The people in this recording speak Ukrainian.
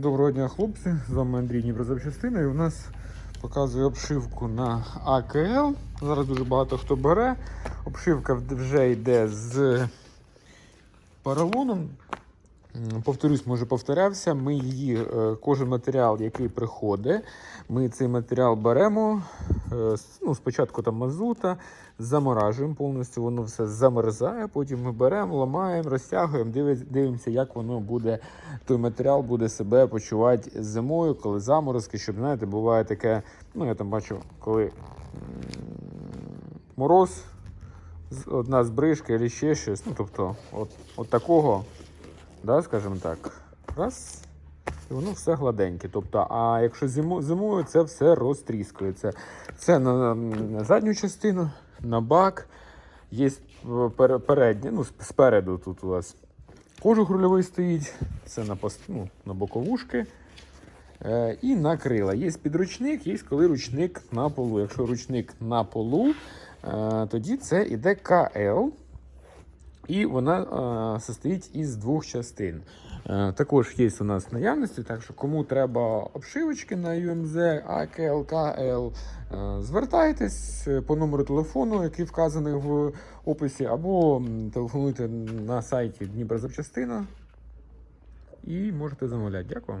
Доброго дня, хлопці! З вами Андрій Дніпрозапчастина і у нас показує обшивку на АКЛ. Зараз дуже багато хто бере. Обшивка вже йде з поролоном. Повторюсь, може повторявся. Ми її, е, кожен матеріал, який приходить, ми цей матеріал беремо. Е, Ну, спочатку там мазута, заморажуємо повністю, воно все замерзає. Потім ми беремо, ламаємо, розтягуємо, дивимося, як воно буде, той матеріал буде себе почувати зимою, коли заморозки. Щоб знаєте, буває таке. Ну, я там бачу, коли мороз, одна збрижка або ще щось. Ну, тобто, от, от такого да, скажімо так, раз, і воно все гладеньке. Тобто, а якщо зиму, зимою, це все розтріскується. Це на, на задню частину, на бак, є пере- ну, спереду тут у вас кожух рульовий стоїть, це на, ну, на боковушки. Е, і на крила. Є підручник, є коли ручник на полу. Якщо ручник на полу, е, тоді це іде КЛ. І вона е, состоїть із двох частин. Е, також є у нас наявності, так що кому треба обшивочки на UMZ, АКЛ, КЛ, е, звертайтесь по номеру телефону, який вказаний в описі, або телефонуйте на сайті Дніпрозапчастина і можете замовляти. Дякую.